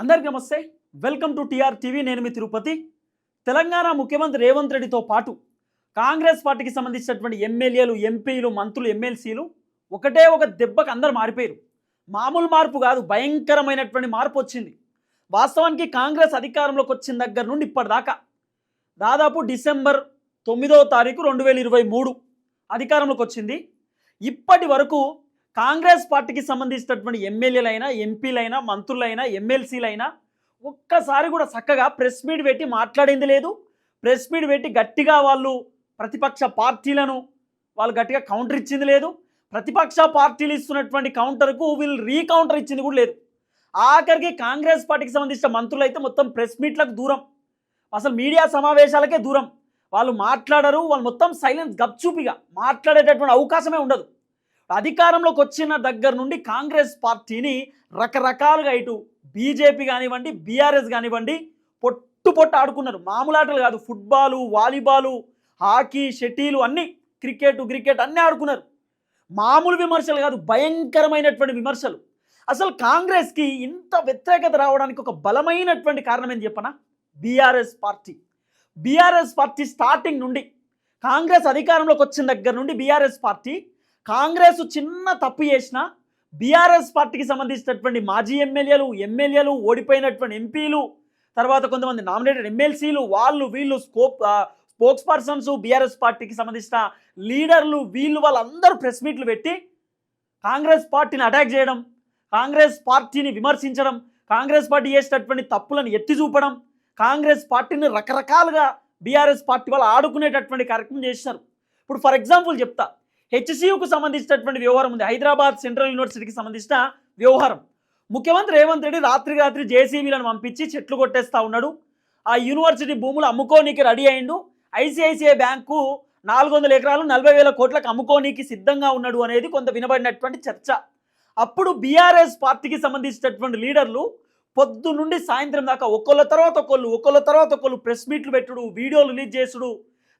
అందరికి నమస్తే. Welcome to TR TV. నేను మీ తిరుపతి. తెలంగాణ ముఖ్యమంత్రి రేవంత్ రెడ్డితో పాటు కాంగ్రెస్ పార్టీకి సంబంధించినటువంటి ఎమ్మెల్యేలు ఎంపీలు మంత్రులు ఎమ్మెల్సీలు ఒకటే ఒక దెబ్బకు అందరు మారిపోయారు. మామూలు మార్పు కాదు భయంకరమైనటువంటి మార్పు వచ్చింది. వాస్తవానికి కాంగ్రెస్ అధికారంలోకి వచ్చిన దగ్గర నుండి ఇప్పటిదాకా దాదాపు డిసెంబర్ తొమ్మిదవ తారీఖు రెండు వేల ఇరవై మూడు అధికారంలోకి వచ్చింది. ఇప్పటి వరకు కాంగ్రెస్ పార్టీకి సంబంధించినటువంటి ఎమ్మెల్యేలైనా ఎంపీలైనా మంత్రులైనా ఎమ్మెల్సీలైనా ఒక్కసారి కూడా చక్కగా ప్రెస్ మీట్ పెట్టి మాట్లాడింది లేదు. ప్రెస్ మీట్ పెట్టి గట్టిగా వాళ్ళు ప్రతిపక్ష పార్టీలను వాళ్ళు గట్టిగా కౌంటర్ ఇచ్చింది లేదు. ప్రతిపక్ష పార్టీలు ఇస్తున్నటువంటి కౌంటర్కు వీళ్ళు రీకౌంటర్ ఇచ్చింది కూడా లేదు. ఆఖరికి కాంగ్రెస్ పార్టీకి సంబంధించిన మంత్రులు అయితే మొత్తం ప్రెస్ మీట్లకు దూరం. అసలు మీడియా సమావేశాలకే దూరం. వాళ్ళు మాట్లాడరు వాళ్ళు మొత్తం సైలెన్స్ గప్చూపిగా మాట్లాడేటటువంటి అవకాశమే ఉండదు. అధికారంలోకి వచ్చిన దగ్గర నుండి కాంగ్రెస్ పార్టీని రకరకాలుగా ఇటు బీజేపీ కానివ్వండి బీఆర్ఎస్ కానివ్వండి పొట్టు పొట్టు ఆడుకున్నారు. మామూలు ఆటలు కాదు ఫుట్బాలు వాలీబాలు హాకీ షటిలు అన్నీ క్రికెట్ క్రికెట్ అన్నీ ఆడుకున్నారు. మామూలు విమర్శలు కాదు భయంకరమైనటువంటి విమర్శలు. అసలు కాంగ్రెస్కి ఇంత వ్యతిరేకత రావడానికి ఒక బలమైనటువంటి కారణం ఏం చెప్పనా? BRS party. BRS party starting నుండి కాంగ్రెస్ అధికారంలోకి వచ్చిన దగ్గర నుండి బీఆర్ఎస్ పార్టీ కాంగ్రెస్ చిన్న తప్పు చేసినా బీఆర్ఎస్ పార్టీకి సంబంధించినటువంటి మాజీ ఎమ్మెల్యేలు ఎమ్మెల్యేలు ఓడిపోయినటువంటి ఎంపీలు తర్వాత కొంతమంది నామినేటెడ్ ఎమ్మెల్సీలు వాళ్ళు వీళ్ళు స్కోప్ స్పోక్స్ పర్సన్స్ బీఆర్ఎస్ పార్టీకి సంబంధించిన లీడర్లు వీళ్ళు వాళ్ళందరూ ప్రెస్ మీట్లు పెట్టి కాంగ్రెస్ పార్టీని అటాక్ చేయడం కాంగ్రెస్ పార్టీని విమర్శించడం కాంగ్రెస్ పార్టీ చేసేటటువంటి తప్పులను ఎత్తి చూపడం కాంగ్రెస్ పార్టీని రకరకాలుగా బీఆర్ఎస్ పార్టీ వాళ్ళు ఆడుకునేటటువంటి కార్యక్రమం చేశారు ఇప్పుడు ఫర్ ఎగ్జాంపుల్ చెప్తా. హెచ్సియుకు సంబంధించినటువంటి వ్యవహారం ఉంది. హైదరాబాద్ సెంట్రల్ యూనివర్సిటీకి సంబంధించిన వ్యవహారం. ముఖ్యమంత్రి రేవంత్ రెడ్డి రాత్రి రాత్రి జేసీబీలను పంపించి చెట్లు కొట్టేస్తా ఉన్నాడు. ఆ యూనివర్సిటీ భూములు అమ్ముకోనీకి రెడీ అయిండు. ఐసిఐసిఐ బ్యాంకు నాలుగు వందల ఎకరాలు నలభై వేల కోట్లకు అమ్ముకోనీకి సిద్ధంగా ఉన్నాడు అనేది కొంత వినబడినటువంటి చర్చ. అప్పుడు బీఆర్ఎస్ పార్టీకి సంబంధించినటువంటి లీడర్లు పొద్దు నుండి సాయంత్రం దాకా ఒకళ్ళ తర్వాత ఒకళ్ళు ఒకళ్ళ తర్వాత ఒకళ్ళు ప్రెస్ మీట్లు పెట్టుడు వీడియోలు రిలీజ్ చేసుడు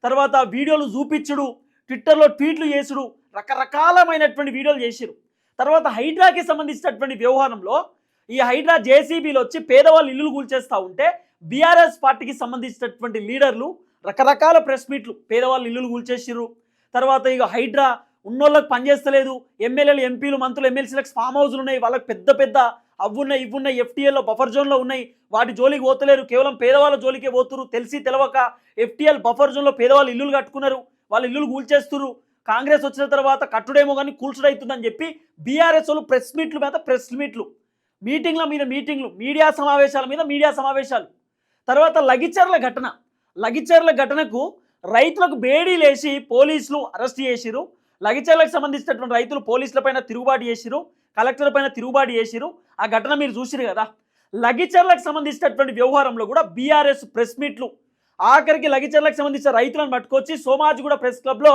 తర్వాత వీడియోలు చూపించుడు ట్విట్టర్లో ట్వీట్లు చేసుడు రకరకాలమైనటువంటి వీడియోలు చేసిరు. తర్వాత హైడ్రాకి సంబంధించినటువంటి వ్యవహారంలో ఈ హైడ్రా జేసీబీలు వచ్చి పేదవాళ్ళు ఇల్లులు కూల్చేస్తూ ఉంటే బీఆర్ఎస్ పార్టీకి సంబంధించినటువంటి లీడర్లు రకరకాల ప్రెస్ మీట్లు పేదవాళ్ళు ఇల్లులు కూల్చేసిరు తర్వాత ఇక హైడ్రా ఉన్నోళ్ళకి పనిచేస్తలేదు ఎమ్మెల్యేలు ఎంపీలు మంత్రులు ఎమ్మెల్సీలకు ఫామ్ హౌస్లు ఉన్నాయి వాళ్ళకి పెద్ద పెద్ద అవ్వున్నాయి ఇవ్వున్నాయి ఎఫ్టీఎల్లో బఫర్ జోన్లో ఉన్నాయి. వాటి జోలికి పోతలేరు కేవలం పేదవాళ్ళ జోలికే పోతురు తెలిసి తెలవక ఎఫ్టీఎల్ బఫర్ జోన్లో పేదవాళ్ళు ఇల్లులు కట్టుకున్నారు. వాళ్ళ ఇల్లులు కూల్చేస్తున్నారు కాంగ్రెస్ వచ్చిన తర్వాత కట్టుడేమో కానీ కూల్చుడవుతుందని చెప్పి బీఆర్ఎస్ వాళ్ళు ప్రెస్ మీట్లు మీద ప్రెస్ మీట్లు. మీటింగ్ల మీద మీటింగ్లు మీడియా సమావేశాల మీద మీడియా సమావేశాలు. తర్వాత లగిచర్ల ఘటన. లగిచర్ల ఘటనకు రైతులకు బేడీ లేచి పోలీసులు అరెస్ట్ చేసిరు లగిచర్లకు సంబంధించినటువంటి రైతులు పోలీసుల పైన తిరుగుబాటు చేసిరు కలెక్టర్ పైన తిరుగుబాటు చేసిరు ఆ ఘటన మీరు చూసిరు కదా. లగిచర్లకు సంబంధించినటువంటి వ్యవహారంలో కూడా బీఆర్ఎస్ ప్రెస్ మీట్లు ఆఖరికి లగిచర్లకు సంబంధించిన రైతులను పట్టుకొచ్చి సోమాజిగూడ ప్రెస్ క్లబ్లో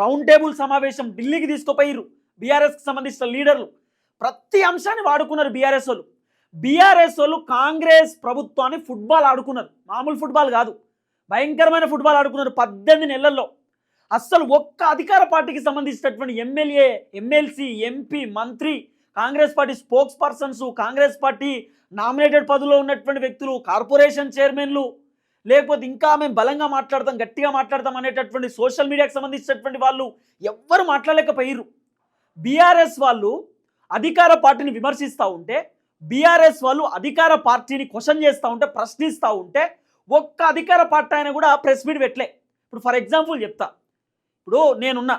రౌండ్ టేబుల్ సమావేశం ఢిల్లీకి తీసుకుపోయారు బీఆర్ఎస్కి సంబంధించిన లీడర్లు. ప్రతి అంశాన్ని వాడుకున్నారు బీఆర్ఎస్ వాళ్ళు. బీఆర్ఎస్ వాళ్ళు కాంగ్రెస్ ప్రభుత్వాన్ని ఫుట్బాల్ ఆడుకున్నారు. మామూలు ఫుట్బాల్ కాదు. భయంకరమైన ఫుట్బాల్ ఆడుకున్నారు పద్దెనిమిది నెలల్లో. అస్సలు ఒక్క అధికార పార్టీకి సంబంధించినటువంటి ఎమ్మెల్యే ఎమ్మెల్సీ ఎంపీ మంత్రి Congress party spokespersons Congress party nominated పదవిలో ఉన్నటువంటి వ్యక్తులు కార్పొరేషన్ చైర్మన్లు లేకపోతే ఇంకా మేము బలంగా మాట్లాడతాం గట్టిగా మాట్లాడతాం అనేటటువంటి సోషల్ మీడియాకి సంబంధించినటువంటి వాళ్ళు ఎవ్వరు మాట్లాడలేకపోయారు బీఆర్ఎస్ వాళ్ళు అధికార పార్టీని విమర్శిస్తూ ఉంటే బీఆర్ఎస్ వాళ్ళు అధికార పార్టీని క్వశ్చన్ చేస్తూ ఉంటే ప్రశ్నిస్తూ ఉంటే ఒక్క అధికార పార్టీ అయినా కూడా ప్రెస్ మీట్ పెట్టలే. ఇప్పుడు ఫర్ ఎగ్జాంపుల్ చెప్తా. ఇప్పుడు నేనున్నా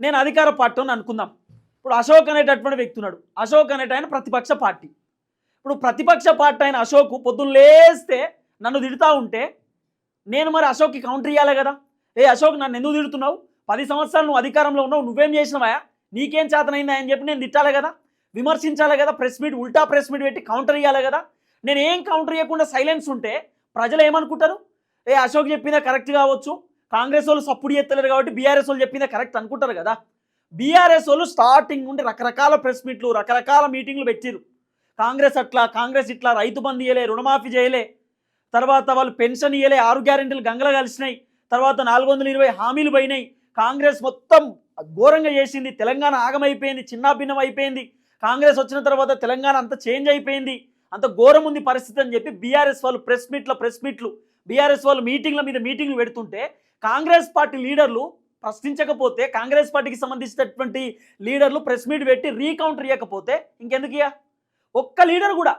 నేను అధికార పార్టీ అని అనుకుందాం. ఇప్పుడు అశోక్ అనేటటువంటి వ్యక్తి ఉన్నాడు. అశోక్ అనేట ఆయన ప్రతిపక్ష పార్టీ. ఇప్పుడు ప్రతిపక్ష పార్టీ అయిన అశోక్ పొద్దున్న లేస్తే నన్ను తిడతా ఉంటే నేను మరి అశోక్కి కౌంటర్ ఇవ్వాలి కదా? ఏ అశోక్ నన్ను ఎందుకు తిడుతున్నావు? పది సంవత్సరాలు నువ్వు అధికారంలో ఉన్నావు నువ్వేం చేసినవా నీకేం చేతనైందా అని చెప్పి నేను తిట్టాలి కదా? విమర్శించాలి కదా? ప్రెస్ మీట్ ఉల్టా ప్రెస్ మీట్ పెట్టి కౌంటర్ ఇవ్వాలి కదా? నేను ఏం కౌంటర్ ఇవ్వకుండా సైలెన్స్ ఉంటే ప్రజలు ఏమనుకుంటారు? ఏ అశోక్ చెప్పిందా కరెక్ట్ కావచ్చు. కాంగ్రెస్ వాళ్ళు సప్పుడు ఎత్తలేరు కాబట్టి బీఆర్ఎస్ వాళ్ళు చెప్పిందా కరెక్ట్ అనుకుంటారు కదా? బీఆర్ఎస్ వాళ్ళు స్టార్టింగ్ నుండి రకరకాల ప్రెస్ మీట్లు రకరకాల మీటింగ్లు పెట్టిరు కాంగ్రెస్ అట్లా కాంగ్రెస్ ఇట్లా రైతు బంద్ చేయలే రుణమాఫీ చేయలే తర్వాత వాళ్ళు పెన్షన్ ఇవ్వలే ఆరు గ్యారెంటీలు గంగల కలిసినాయి. తర్వాత నాలుగు వందల ఇరవై హామీలు పోయినాయి. కాంగ్రెస్ మొత్తం ఘోరంగా చేసింది. తెలంగాణ ఆగమైపోయింది చిన్నాభిన్నం అయిపోయింది. కాంగ్రెస్ వచ్చిన తర్వాత తెలంగాణ అంత చేంజ్ అయిపోయింది. అంత ఘోరం ఉంది పరిస్థితి అని చెప్పి బీఆర్ఎస్ వాళ్ళు ప్రెస్ మీట్ల ప్రెస్ మీట్లు. బీఆర్ఎస్ వాళ్ళు మీటింగ్ల మీద మీటింగ్లు పెడుతుంటే కాంగ్రెస్ పార్టీ లీడర్లు ప్రశ్నించకపోతే కాంగ్రెస్ పార్టీకి సంబంధించినటువంటి లీడర్లు ప్రెస్ మీట్ పెట్టి రీకౌంటర్ ఇవ్వకపోతే ఇంకెందుకు ఇయ్య ఒక్క లీడర్ కూడా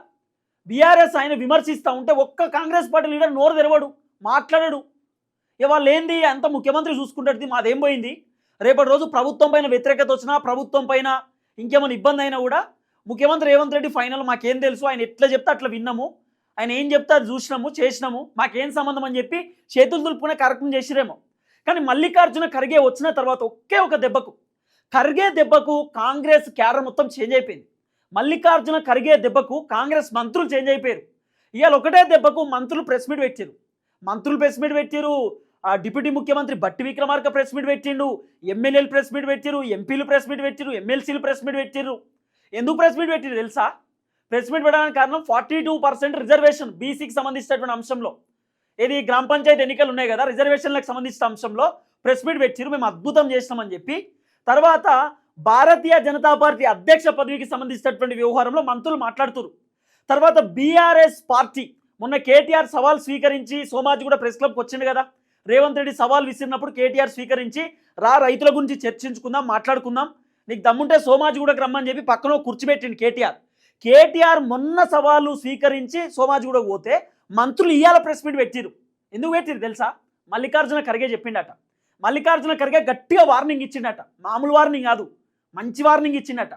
బీఆర్ఎస్ ఆయన విమర్శిస్తూ ఉంటే ఒక్క కాంగ్రెస్ పార్టీ లీడర్ నోరు తెరవడు మాట్లాడడు. ఇవాళ ఏంది? అంత ముఖ్యమంత్రి చూసుకుంటుంది మాదేం పోయింది? రేపటి రోజు ప్రభుత్వం పైన వ్యతిరేకత వచ్చినా ప్రభుత్వం పైన ఇంకేమైనా ఇబ్బంది అయినా కూడా ముఖ్యమంత్రి రేవంత్ రెడ్డి ఫైనల్ మాకేం తెలుసు? ఆయన ఎట్లా చెప్తే అట్లా విన్నాము. ఆయన ఏం చెప్తే అది చూసినాము చేసినాము. మాకేం సంబంధం అని చెప్పి చేతులు దులుపుకునే కార్యక్రమం చేసిరేమో. కానీ మల్లికార్జున ఖర్గే వచ్చిన తర్వాత ఒకే ఒక దెబ్బకు ఖర్గే దెబ్బకు కాంగ్రెస్ క్యాడర్ మొత్తం చేంజ్ అయిపోయింది. మల్లికార్జున ఖర్గే దెబ్బకు కాంగ్రెస్ మంత్రులు చేంజ్ అయిపోయారు. ఇవాళ ఒకటే దెబ్బకు మంత్రులు ప్రెస్ మీట్ పెట్టారు. మంత్రులు ప్రెస్ మీట్ పెట్టారు ఆ డిప్యూటీ ముఖ్యమంత్రి బట్టి విక్రమార్క ప్రెస్ మీట్ పెట్టిండు ఎమ్మెల్యేలు ప్రెస్ మీట్ పెట్టారు ఎంపీలు ప్రెస్ మీట్ పెట్టారు ఎమ్మెల్సీలు ప్రెస్ మీట్ పెట్టారు. ఎందుకు ప్రెస్ మీట్ పెట్టారు తెలుసా? ప్రెస్ మీట్ పెట్టడానికి కారణం ఫార్టీ టూ పర్సెంట్ రిజర్వేషన్ బీసీకి సంబంధించినటువంటి అంశంలో. ఇది గ్రామ పంచాయతీ ఎన్నికలు ఉన్నాయి కదా రిజర్వేషన్లకు సంబంధించిన అంశంలో ప్రెస్ మీట్ పెట్టారు మేము అద్భుతం చేసినామని చెప్పి. తర్వాత భారతీయ జనతా పార్టీ అధ్యక్ష పదవికి సంబంధించినటువంటి వ్యవహారంలో మంత్రులు మాట్లాడుతున్నారు తర్వాత బీఆర్ఎస్ పార్టీ మొన్న కేటీఆర్ సవాల్ స్వీకరించి సోమాజి కూడా ప్రెస్ క్లబ్కి వచ్చింది కదా. రేవంత్ రెడ్డి సవాల్ విసిరినప్పుడు కేటీఆర్ స్వీకరించి రా రైతుల గురించి చర్చించుకుందాం మాట్లాడుకుందాం నీకు దమ్ముంటే సోమాజి కూడా రమ్మని చెప్పి పక్కన ఒక కేటీఆర్. కేటీఆర్ మొన్న సవాలు స్వీకరించి సోమాజి కూడా పోతే మంత్రులు ఇవాళ ప్రెస్ మీట్ పెట్టిరు ఎందుకు పెట్టిరు తెలుసా? మల్లికార్జున ఖర్గే చెప్పిండట. మల్లికార్జున ఖర్గే గట్టిగా వార్నింగ్ ఇచ్చిండట. మామూలు వార్నింగ్ కాదు. మంచి వార్నింగ్ ఇచ్చిండట.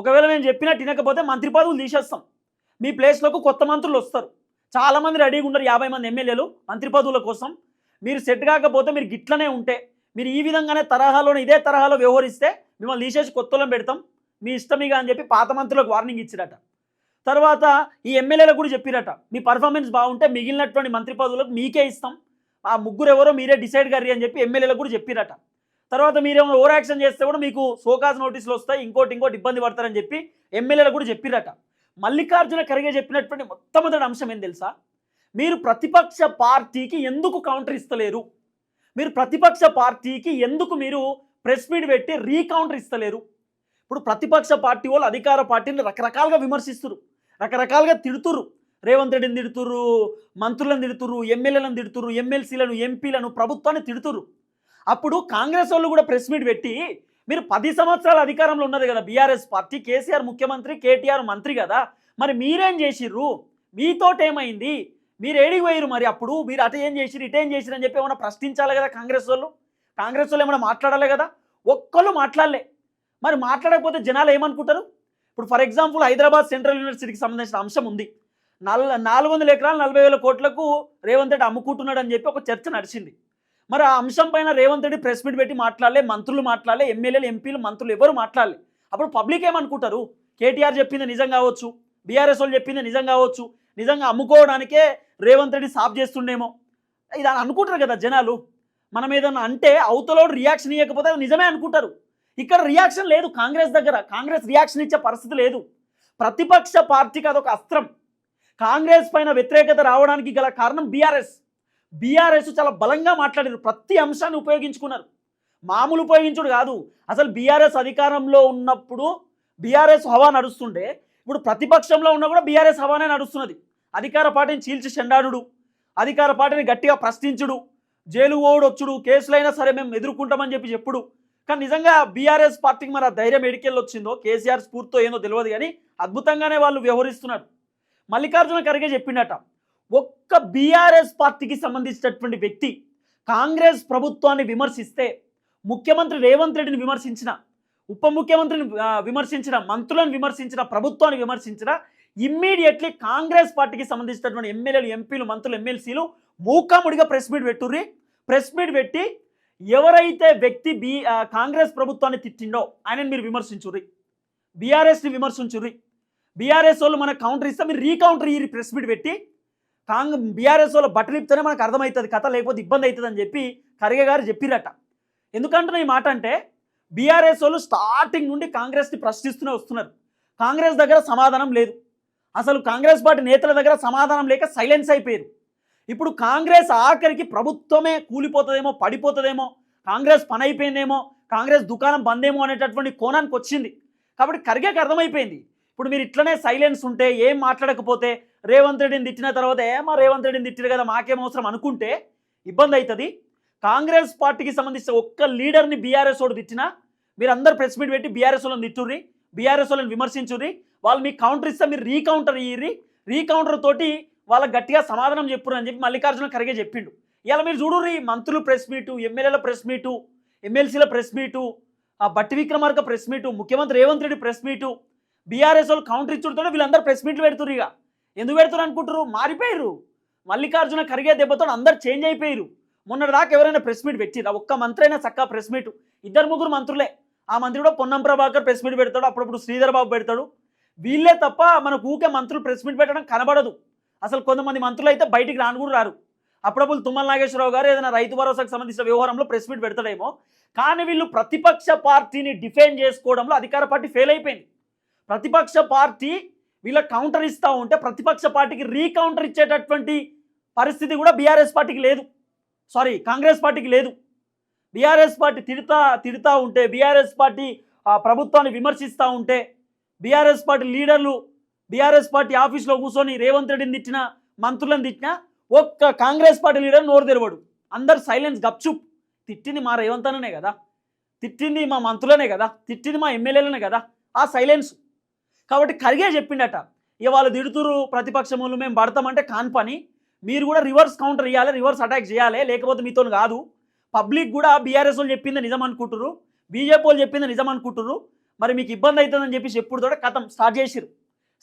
ఒకవేళ మేము చెప్పినట్టు వినకపోతే మంత్రి పదవులు తీసేస్తాం. మీ ప్లేస్లోకి కొత్త మంత్రులు వస్తారు. చాలామంది రెడీగా ఉన్నారు యాభై మంది ఎమ్మెల్యేలు మంత్రి పదవుల కోసం. మీరు సెట్ కాకపోతే మీరు గిట్లనే ఉంటే మీరు ఈ విధంగానే తరహాలోనే ఇదే తరహాలో వ్యవహరిస్తే మిమ్మల్ని తీసేసి కొత్తలను పెడతాం. మీ ఇష్టం ఇక అని చెప్పి పాత మంత్రులకు వార్నింగ్ ఇచ్చిరట. తర్వాత ఈ ఎమ్మెల్యేలకు కూడా చెప్పిరట. మీ పర్ఫార్మెన్స్ బాగుంటే మిగిలినటువంటి మంత్రి పదవులకు మీకే ఇస్తాం. ఆ ముగ్గురు ఎవరో మీరే డిసైడ్ కర్రీ అని చెప్పి ఎమ్మెల్యేలకు కూడా చెప్పిరట. తర్వాత మీరేమో ఓవర్ యాక్షన్ చేస్తే కూడా మీకు సోకాజ్ నోటీసులు వస్తాయి ఇంకోటి ఇంకోటి ఇబ్బంది పడతారని చెప్పి ఎమ్మెల్యేలు కూడా చెప్పిరట మల్లికార్జున ఖర్గే చెప్పినటువంటి మొట్టమొదటి అంశం ఏం తెలుసా? మీరు ప్రతిపక్ష పార్టీకి ఎందుకు కౌంటర్ ఇస్తలేరు? మీరు ప్రతిపక్ష పార్టీకి ఎందుకు మీరు ప్రెస్ మీట్ పెట్టి రీకౌంటర్ ఇస్తలేరు? ఇప్పుడు ప్రతిపక్ష పార్టీ వాళ్ళు అధికార పార్టీని రకరకాలుగా విమర్శిస్తురు రకరకాలుగా తిడుతురు రేవంత్ రెడ్డిని తిడుతురు మంత్రులను తిడుతురు ఎమ్మెల్యేలను తిడుతురు ఎమ్మెల్సీలను ఎంపీలను ప్రభుత్వాన్ని తిడుతురు అప్పుడు కాంగ్రెస్ వాళ్ళు కూడా ప్రెస్ మీట్ పెట్టి మీరు పది సంవత్సరాల అధికారంలో ఉన్నది కదా బీఆర్ఎస్ పార్టీ కేసీఆర్ ముఖ్యమంత్రి కేటీఆర్ మంత్రి కదా. మరి మీరేం చేసిర్రు? మీతోటి ఏమైంది? మీరు ఏడికి పోయారు మరి అప్పుడు? మీరు అటు ఏం చేసిరు ఇటేం ఏం చేసిరు అని చెప్పి ఏమైనా ప్రశ్నించాలి కదా కాంగ్రెస్ వాళ్ళు? కాంగ్రెస్ వాళ్ళు ఏమైనా మాట్లాడాలి కదా? ఒక్కళ్ళు మాట్లాడలే. మరి మాట్లాడకపోతే జనాలు ఏమనుకుంటారు? ఇప్పుడు ఫర్ ఎగ్జాంపుల్ హైదరాబాద్ సెంట్రల్ యూనివర్సిటీకి సంబంధించిన అంశం ఉంది. నల్ నాలుగు వందల ఎకరాలు నలభై వేల కోట్లకు రేవంత్ రెడ్డి అమ్ముకుంటున్నాడు అని చెప్పి ఒక చర్చ నడిచింది. మరి ఆ అంశం పైన రేవంత్ రెడ్డి ప్రెస్ మీట్ పెట్టి మాట్లాడలే మంత్రులు మాట్లాడలే ఎమ్మెల్యేలు ఎంపీలు మంత్రులు ఎవరు మాట్లాడలే. అప్పుడు పబ్లిక్ ఏమనుకుంటారు? కేటీఆర్ చెప్పింది నిజం కావచ్చు బీఆర్ఎస్ వాళ్ళు చెప్పింది నిజం కావచ్చు నిజంగా అమ్ముకోవడానికే రేవంత్ రెడ్డి సాఫ్ చేస్తుండేమో. ఇది అనుకుంటారు కదా జనాలు. మనం ఏదన్నా అంటే అవతలోడు రియాక్షన్ ఇవ్వకపోతే అది నిజమే అనుకుంటారు. ఇక్కడ రియాక్షన్ లేదు కాంగ్రెస్ దగ్గర. కాంగ్రెస్ రియాక్షన్ ఇచ్చే పరిస్థితి లేదు. ప్రతిపక్ష పార్టీకి అదొక అస్త్రం. కాంగ్రెస్ పైన వ్యతిరేకత రావడానికి గల కారణం బీఆర్ఎస్. బీఆర్ఎస్ చాలా బలంగా మాట్లాడారు. ప్రతి అంశాన్ని ఉపయోగించుకున్నారు. మామూలు ఉపయోగించుడు కాదు. అసలు బీఆర్ఎస్ అధికారంలో ఉన్నప్పుడు బీఆర్ఎస్ హవా నడుస్తుండే ఇప్పుడు ప్రతిపక్షంలో ఉన్నా కూడా బీఆర్ఎస్ హవానే నడుస్తున్నది. అధికార పార్టీని చీల్చి చెండాడుడు. అధికార పార్టీని గట్టిగా ప్రశ్నించుడు. జైలు ఓడు వచ్చుడు కేసులైనా సరే మేము ఎదుర్కొంటామని చెప్పి చెప్పుడు. కానీ నిజంగా బీఆర్ఎస్ పార్టీకి మరి ఆ ధైర్యం ఎడికెళ్ళి వచ్చిందో కేసీఆర్ స్ఫూర్తితో ఏందో తెలియదు కానీ అద్భుతంగానే వాళ్ళు వ్యవహరిస్తున్నారు. మల్లికార్జున ఖర్గే చెప్పిండట ఒక్క బీఆర్ఎస్ పార్టీకి సంబంధించినటువంటి వ్యక్తి కాంగ్రెస్ ప్రభుత్వాన్ని విమర్శిస్తే ముఖ్యమంత్రి రేవంత్ రెడ్డిని విమర్శించిన ఉప ముఖ్యమంత్రిని విమర్శించిన మంత్రులను విమర్శించిన ప్రభుత్వాన్ని విమర్శించిన ఇమ్మీడియట్లీ కాంగ్రెస్ పార్టీకి సంబంధించినటువంటి ఎమ్మెల్యేలు ఎంపీలు మంత్రులు ఎమ్మెల్సీలు మూకాముడిగా ప్రెస్ మీట్ పెట్టుర్రి. ప్రెస్ మీట్ పెట్టి ఎవరైతే వ్యక్తి బీ కాంగ్రెస్ ప్రభుత్వాన్ని తిట్టిండో ఆయనని మీరు విమర్శించుర్రి. బీఆర్ఎస్ని విమర్శించుర్రి. బీఆర్ఎస్ వాళ్ళు మనకు కౌంటర్ ఇస్తే మీరు రీకౌంటర్ ఈ ప్రెస్ మీట్ పెట్టి. కాంగ్ బీఆర్ఎస్ వాళ్ళు బట్టలు మనకు అర్థమవుతుంది కథ లేకపోతే ఇబ్బంది అవుతుంది అని చెప్పి ఖర్గే గారు చెప్పిరట. ఎందుకంటున్న ఈ మాట అంటే బీఆర్ఎస్ వాళ్ళు స్టార్టింగ్ నుండి కాంగ్రెస్ని ప్రశ్నిస్తూనే వస్తున్నారు. కాంగ్రెస్ దగ్గర సమాధానం లేదు. అసలు కాంగ్రెస్ పార్టీ నేతల దగ్గర సమాధానం లేక సైలెన్స్ అయిపోయారు. ఇప్పుడు కాంగ్రెస్ ఆఖరికి ప్రభుత్వమే కూలిపోతుందేమో పడిపోతుందేమో కాంగ్రెస్ పని అయిపోయిందేమో కాంగ్రెస్ దుకాణం బందేమో అనేటటువంటి కోణానికి వచ్చింది. కాబట్టి ఖర్గేకి అర్థమైపోయింది. ఇప్పుడు మీరు ఇట్లనే సైలెన్స్ ఉంటే ఏం మాట్లాడకపోతే రేవంత్ రెడ్డిని తిట్టిన తర్వాత ఏమా రేవంత్ రెడ్డిని తిట్టారు కదా మాకేం అవసరం? అనుకుంటే ఇబ్బంది అవుతుంది కాంగ్రెస్ పార్టీకి సంబంధించిన ఒక్క లీడర్ని బీఆర్ఎస్ వాడు తిట్టినా మీరు అందరు ప్రెస్ మీట్ పెట్టి బీఆర్ఎస్ వాళ్ళని తిట్టుర్రి బీఆర్ఎస్ వాళ్ళని విమర్శించుర్రి వాళ్ళు మీకు కౌంటర్ ఇస్తే మీరు రీకౌంటర్ ఇయ్యి రీకౌంటర్ తోటి వాళ్ళకి గట్టిగా సమాధానం చెప్పురు అని చెప్పి మల్లికార్జున ఖర్గే చెప్పిండు. ఇలా మీరు చూడుర్రి మంత్రులు ప్రెస్ మీటు ఎమ్మెల్యేల ప్రెస్ మీటు ఎమ్మెల్సీల ప్రెస్ మీటు ఆ బట్టి విక్రమార్క ప్రెస్ మీటు ముఖ్యమంత్రి Revanth Reddy press meet BRS వాళ్ళు కౌంటర్ ఇచ్చుడుతోనే వీళ్ళందరూ ప్రెస్ మీట్లు పెడుతుర్రు ఇక ఎందుకు పెడతారు అనుకుంటారు మారిపోయారు మల్లికార్జున ఖర్గే దెబ్బతో అందరు చేంజ్ అయిపోయారు మొన్నటి దాకా ఎవరైనా ప్రెస్ మీట్ పెట్టిరా ఒక్క మంత్రి అయినా చక్కగా ప్రెస్ మీట్. ఇద్దరు ముగ్గురు మంత్రులే. ఆ మంత్రి కూడా పొన్నం ప్రభాకర్ ప్రెస్ మీట్ పెడతాడు. అప్పుడప్పుడు శ్రీధర్ బాబు పెడతాడు. వీళ్ళే తప్ప మనకు ఊకే మంత్రులు ప్రెస్ మీట్ పెట్టడం కనబడదు. అసలు కొంతమంది మంత్రులు అయితే బయటికి రాను కూడా రారు. అప్పుడప్పుడు తుమ్మల నాగేశ్వరరావు గారు ఏదైనా రైతు భరోసాకు సంబంధించిన వ్యవహారంలో ప్రెస్ మీట్ పెడతాడేమో. కానీ వీళ్ళు ప్రతిపక్ష పార్టీని డిఫెండ్ చేసుకోవడంలో అధికార పార్టీ ఫెయిల్ అయిపోయింది. ప్రతిపక్ష పార్టీ వీళ్ళ కౌంటర్ ఇస్తూ ఉంటే ప్రతిపక్ష పార్టీకి రీకౌంటర్ ఇచ్చేటటువంటి పరిస్థితి కూడా బీఆర్ఎస్ పార్టీకి లేదు. సారీ కాంగ్రెస్ పార్టీకి లేదు. బీఆర్ఎస్ పార్టీ తిడతా తిడతా ఉంటే బీఆర్ఎస్ పార్టీ ఆ, ప్రభుత్వాన్ని విమర్శిస్తూ ఉంటే బీఆర్ఎస్ పార్టీ లీడర్లు బీఆర్ఎస్ పార్టీ ఆఫీస్లో కూర్చొని రేవంత్ రెడ్డిని తిట్టిన మంత్రులను తిట్టినా ఒక్క కాంగ్రెస్ పార్టీ లీడర్ నోరు తెరవడు. అందరు సైలెన్స్ గప్చుప్. తిట్టింది మా రేవంత్ అన్ననే కదా. తిట్టింది మా మంత్రులనే కదా. తిట్టింది మా ఎమ్మెల్యేలనే కదా. ఆ సైలెన్స్. కాబట్టి ఖర్గే చెప్పిండట ఇక వాళ్ళు ప్రతిపక్షములు మేము పడతామంటే కాని పని. మీరు కూడా రివర్స్ కౌంటర్ ఇవ్వాలి రివర్స్ అటాక్ చేయాలి లేకపోతే మీతో కాదు. పబ్లిక్ కూడా బీఆర్ఎస్ వాళ్ళు చెప్పింది నిజం అనుకుంటురు బీజేపీ వాళ్ళు చెప్పింది నిజం అనుకుంటురు మరి మీకు ఇబ్బంది అవుతుందని చెప్పేసి ఎప్పుడు కూడా కథం స్టార్ట్ చేసిరు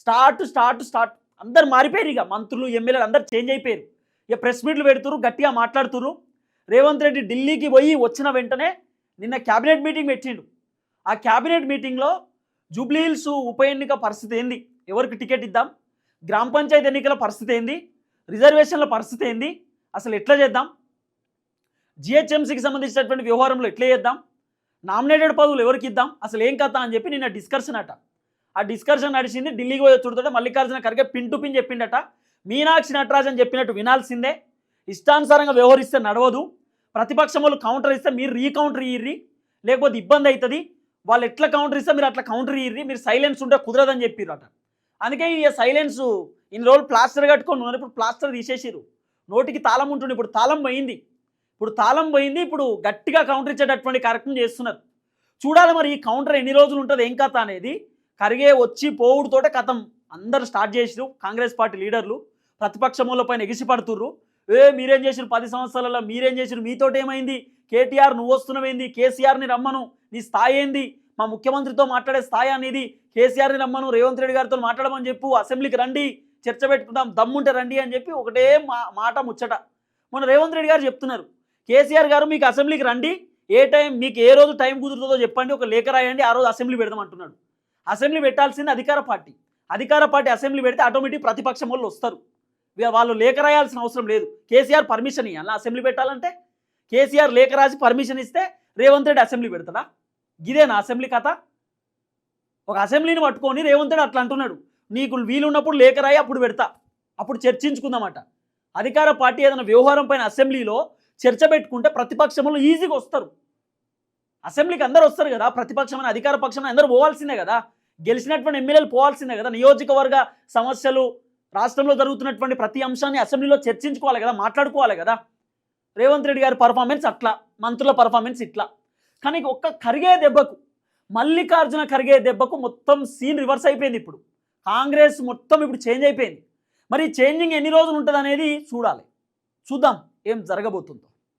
స్టార్ట్ స్టార్ట్ స్టార్ట్. అందరు మారిపోయారు ఇక మంత్రులు ఎమ్మెల్యేలు అందరు చేంజ్ అయిపోయారు ఇక ప్రెస్ మీట్లు పెడుతురు గట్టిగా మాట్లాడుతురు రేవంత్ రెడ్డి ఢిల్లీకి పోయి వచ్చిన వెంటనే నిన్న క్యాబినెట్ మీటింగ్ పెట్టిండు. ఆ క్యాబినెట్ మీటింగ్లో జూబ్లీహిల్స్ ఉప ఎన్నిక పరిస్థితి ఏంది? ఎవరికి టికెట్ ఇద్దాం? గ్రామ పంచాయతీ ఎన్నికల పరిస్థితి ఏంది? రిజర్వేషన్ల పరిస్థితి ఏంది? అసలు ఎట్లా చేద్దాం? జిహెచ్ఎంసీకి సంబంధించినటువంటి వ్యవహారంలో ఎట్లా చేద్దాం? నామినేటెడ్ పదవులు ఎవరికి ఇద్దాం? అసలు ఏం కథ అని చెప్పి నిన్న డిస్కషన్ అట. ఆ డిస్కషన్ నడిచింది ఢిల్లీకి పోయి చూడతాడు Mallikarjun Kharge pin to pin చెప్పిండట. మీనాక్షి నటరాజ్ అని చెప్పినట్టు వినాల్సిందే. ఇష్టానుసారంగా వ్యవహరిస్తే నడవదు. ప్రతిపక్షం వాళ్ళు కౌంటర్ ఇస్తే మీరు రీకౌంటర్ ఇయ్యి లేకపోతే ఇబ్బంది అవుతుంది. వాళ్ళు ఎట్లా కౌంటర్ ఇస్తే మీరు అట్లా కౌంటర్ ఇయ్యి మీరు సైలెన్స్ ఉంటే కుదరదని చెప్పిరట అందుకే ఈ సైలెన్స్ ఇన్ని రోజులు ప్లాస్టర్ కట్టుకొని ఉన్నారు ఇప్పుడు ప్లాస్టర్ తీసేసారు నోటికి తాళం ఉంటుంది ఇప్పుడు తాళం పోయింది. ఇప్పుడు తాళం పోయింది ఇప్పుడు గట్టిగా కౌంటర్ ఇచ్చేటటువంటి కార్యక్రమం చేస్తున్నారు. చూడాలి మరి ఈ కౌంటర్ ఎన్ని రోజులు ఉంటుంది ఏం కథ అనేది. కరిగే వచ్చి పోవుడుతోటే కథం అందరు స్టార్ట్ చేసిరు కాంగ్రెస్ పార్టీ లీడర్లు ప్రతిపక్షముల పైన ఎగిసిపడుతుర్రు. ఏ మీరేం చేసిన పది సంవత్సరాలలో మీరేం చేసిన మీతోటి ఏమైంది? కేటీఆర్ నువ్వు వస్తున్నవేంది కేసీఆర్ని రమ్మను. నీ స్థాయి ఏంది? మా ముఖ్యమంత్రితో మాట్లాడే స్థాయి అనేది కేసీఆర్ని రమ్మను రేవంత్ రెడ్డి గారితో మాట్లాడమని చెప్పు అసెంబ్లీకి రండి చర్చ పెట్టుకుందాం దమ్ముంటే రండి అని చెప్పి ఒకటే మా మాట ముచ్చట. మొన్న రేవంత్ రెడ్డి గారు చెప్తున్నారు. కేసీఆర్ గారు మీకు అసెంబ్లీకి రండి ఏ టైం మీకు ఏ రోజు టైం కుదురుతుందో చెప్పండి ఒక లేఖ రాయండి ఆ రోజు అసెంబ్లీ పెడదాం అంటున్నాడు అసెంబ్లీ పెట్టాల్సింది అధికార పార్టీ. అధికార పార్టీ అసెంబ్లీ పెడితే ఆటోమేటిక్ ప్రతిపక్షం వాళ్ళు వస్తారు. వాళ్ళు లేఖ రాయాల్సిన అవసరం లేదు. కేసీఆర్ పర్మిషన్ ఇవ్వాలి అసెంబ్లీ పెట్టాలంటే కేసీఆర్ లేఖ రాసి పర్మిషన్ ఇస్తే రేవంత్ రెడ్డి అసెంబ్లీ పెడతాడా? గిదేనా అసెంబ్లీ కథ? ఒక అసెంబ్లీని పట్టుకొని రేవంత్ రెడ్డి అట్లా అంటున్నాడు. నీకు వీలున్నప్పుడు లేఖ రాయి అప్పుడు పెడతా. అప్పుడు చర్చించుకుందామట. అధికార పార్టీ ఏదైనా వ్యవహారం పైన అసెంబ్లీలో చర్చ పెట్టుకుంటే ప్రతిపక్షంలో ఈజీగా వస్తారు. అసెంబ్లీకి అందరూ వస్తారు కదా. ప్రతిపక్షమైన అధికార పక్షమైన అందరూ పోవాల్సిందే కదా. గెలిచినటువంటి ఎమ్మెల్యేలు పోవాల్సిందే కదా. నియోజకవర్గ సమస్యలు రాష్ట్రంలో జరుగుతున్నటువంటి ప్రతి అంశాన్ని అసెంబ్లీలో చర్చించుకోవాలి కదా మాట్లాడుకోవాలి కదా. రేవంత్ రెడ్డి గారి పర్ఫార్మెన్స్ అట్లా మంత్రుల పర్ఫార్మెన్స్ ఇట్లా. కానీ ఒక్క కరిగే దెబ్బకు మల్లికార్జున కరిగే దెబ్బకు మొత్తం సీన్ రివర్స్ అయిపోయింది ఇప్పుడు. కాంగ్రెస్ మొత్తం ఇప్పుడు చేంజ్ అయిపోయింది. మరి చేంజింగ్ ఎన్ని రోజులు ఉంటుంది అనేది చూడాలి. చూద్దాం ఏం జరగబోతుందో.